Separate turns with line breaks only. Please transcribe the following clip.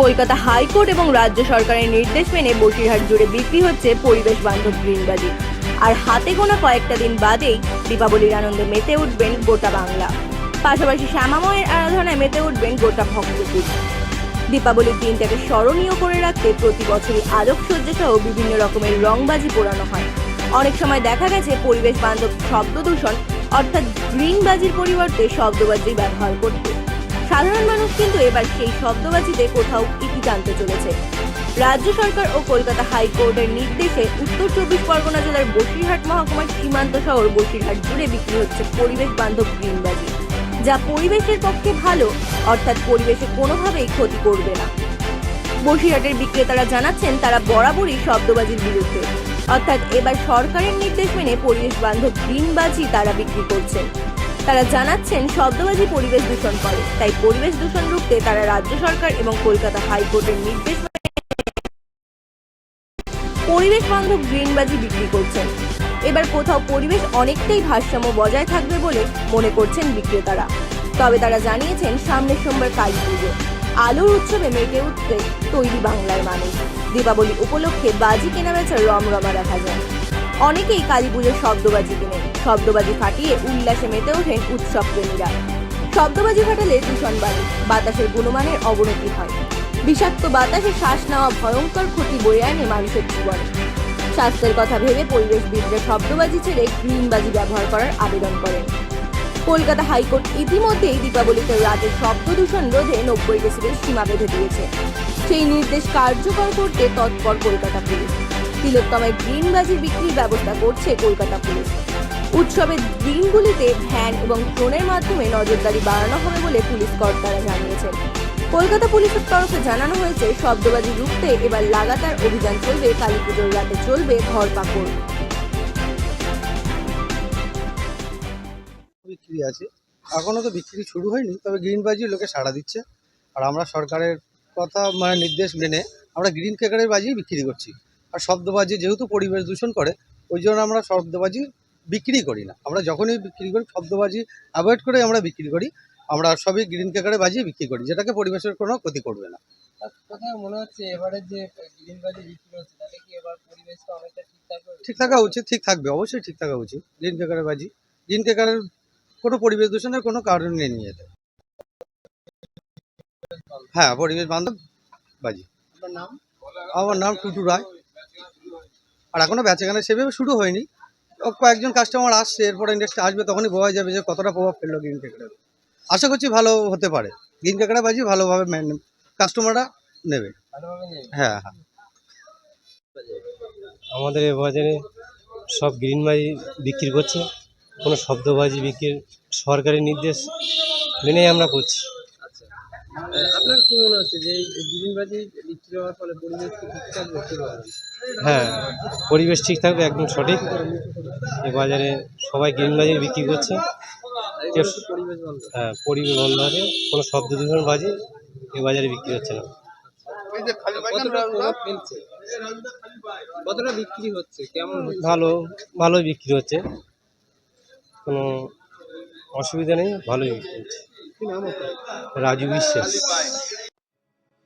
Kolkata high court এবং রাজ্য সরকারের নির্দেশ মেনে বসিরহাট জুড়ে বিক্রি হচ্ছে পরিবেশ বান্ধব গ্রিনবাজি আর হাতে গোনা কয়েকটা দিন বাদেই দীপাবলির আনন্দে মেতে উঠবেন গোটা বাংলা। পাশাপাশি শ্যামাময়ের আরাধনায় মেতে উঠবেন গোটা ভক্তপুর দীপাবলির দিনটাকে স্মরণীয় করে রাখতে প্রতি বছরই আলোকসজ্জা সহ বিভিন্ন রকমের রংবাজি পোড়ানো হয়। অনেক সময় দেখা গেছে পরিবেশ বান্ধব শব্দ দূষণ, অর্থাৎ গ্রিনবাজির পরিবর্তে শব্দবাজি ব্যবহার করতে। সাধারণ মানুষ কিন্তু এবার সেই শব্দবাজিতে কোথাও ইতি টানতে চলেছে। রাজ্য সরকার ও কলকাতা হাইকোর্টের নির্দেশে উত্তর চব্বিশ পরগনা জেলার বসিরহাট মহকুমার সীমান্ত শহর বসিরহাট জুড়ে বিক্রি হচ্ছে পরিবেশ বান্ধব গ্রিনবাজি, যা পরিবেশের পক্ষে ভালো, অর্থাৎ পরিবেশে কোনোভাবেই ক্ষতি করবে না। বসিরহাটের বিক্রেতারা জানাচ্ছেন, তারা বরাবরই শব্দবাজির বিরুদ্ধে। অর্থাৎ এবার সরকারের নির্দেশ মেনে পরিবেশ বান্ধব গ্রিনবাজি তারা বিক্রি করছেন তারা জানাচ্ছেন, শব্দবাজি পরিবেশ দূষণ করে। তাই পরিবেশ দূষণ রুখতে তারা রাজ্য সরকার এবং কলকাতা হাইকোর্টের নির্দেশ পরিবেশ বান্ধব গ্রিনবাজি বিক্রি করছেন। এবার কোথাও পরিবেশ অনেকটাই ভারসাম্য বজায় থাকবে বলে মনে করছেন বিক্রেতারা। তবে তারা জানিয়েছেন, সামনের সোমবার কালী পুজো। আলোর উৎসবে মেতে উঠতে তৈরি বাংলার মানুষ। দীপাবলি উপলক্ষে বাজি কেনাবেচার রমরমা দেখা যায়। অনেকেই কালী পুজোর শব্দবাজি কেনেন। শব্দবাজি ফাটিয়ে উল্লাসে মেতে ওঠেন উৎসব প্রেমীরা শব্দবাজি ফাটালে দূষণ বাড়ে, বাতাসের গুণমানের অবনতি হয়। বিষাক্ত বাতাসে শ্বাস নেওয়া ভয়ঙ্কর ক্ষতি বয়ে আনে মানুষের জীবনে। স্বাস্থ্যের কথা ভেবে পরিবেশবিদরা শব্দবাজি ছেড়ে গ্রিনবাজি ব্যবহার করার আবেদন করেন। কলকাতা হাইকোর্ট ইতিমধ্যেই দীপাবলিতে রাতে শব্দ দূষণ রোধে নব্বই ডেসিবেল সীমা বেঁধে দিয়েছে। সেই নির্দেশ কার্যকর করতে তৎপর কলকাতা পুলিশ। তিলোত্তমায় গ্রিনবাজির বিক্রির ব্যবস্থা করছে কলকাতা পুলিশ। উৎসবের দিনগুলিতে ভ্যান এবং ড্রোনের মাধ্যমে নজরদারি বাড়ানো হবে বলে পুলিশ কর্তারা জানিয়েছেন। কলকাতা পুলিশের তরফে জানানো হয়েছে, শব্দবাজি রুখতে এবার লাগাতার অভিযান চলবে, কালী পুজোর রাতে চলবে ধরপাকড়
বিক্রি আছে। এখনও তো বিক্রি শুরু হয়নি, তবে গ্রিন বাজি লোকে সাড়া দিচ্ছে। আর আমরা সরকারের কথা মানে নির্দেশ মেনে আমরা গ্রিন কেকারের বাজি বিক্রি করছি। আর শব্দবাজি যেহেতু পরিবেশ দূষণ করে, ওই জন্য আমরা শব্দবাজি বিক্রি করি না। আমরা যখনই বিক্রি করি শব্দবাজি অ্যাভয়েড করে আমরা বিক্রি করি। আমরা সবই গ্রিন কেকারের বাজি বিক্রি করি যেটাকে পরিবেশের কোনো ক্ষতি করবে না।
মনে হচ্ছে এবারে যে গ্রিন বাজি বিক্রি হচ্ছে তাতে কি এবার পরিবেশটা অনেকটা ঠিক থাকবে?
ঠিক থাকা উচিত ঠিক থাকবে অবশ্যই ঠিক থাকা উচিত গ্রিন কেকারের বাজি। গ্রিন কেকারের কোনো পরিবেশ দূষণের কোনো কারণ নেই নিয়ে যেতে হ্যাঁ পরিবেশ বান্ধব বাজি। আমার নাম টুটু রায়। আর এখনও বেচাকেনা সেভাবে শুরু হয়নি। কয়েকজন কাস্টমার আসছে এরপর ইন্ডাস্ট্রি আসবে তখনই বোঝা যাবে যে কতটা প্রভাব ফেলল গ্রিন কেকড়া আশা করছি ভালো হতে পারে। গ্রিন কেকড়া বাজি ভালোভাবে কাস্টমাররা নেবে। হ্যাঁ হ্যাঁ।
আমাদের এ বাজারে সব গ্রিন বাজি বিক্রি করছে। কোনো শব্দবাজি বিক্রির সরকারি নির্দেশ মেনেই আমরা করছি।
আচ্ছা। আপনার কি মনে হচ্ছে যে এই গ্রিন বাজি বিক্রি হওয়ার ফলে পরিবেশ কি ঠিক থাকবে কি বলেন?
হ্যাঁ পরিবেশ ঠিক থাকবে একদম সঠিক। এ বাজারে সবাই গ্রিন বাজি বিক্রি করছে। হ্যাঁ পরিবেশ বন্ধ আছে কোনো শব্দ দূষণ বাজে এ বাজারে বিক্রি হচ্ছে না।
কতটা প্রভাব ফেলছে? কতটা বিক্রি হচ্ছে? কেমন
ভালো ভালোই বিক্রি হচ্ছে। কোনো অসুবিধা নেই ভালোই বিক্রি হচ্ছে।
কি নাম আপনার?
রাজু বিশ্বাস।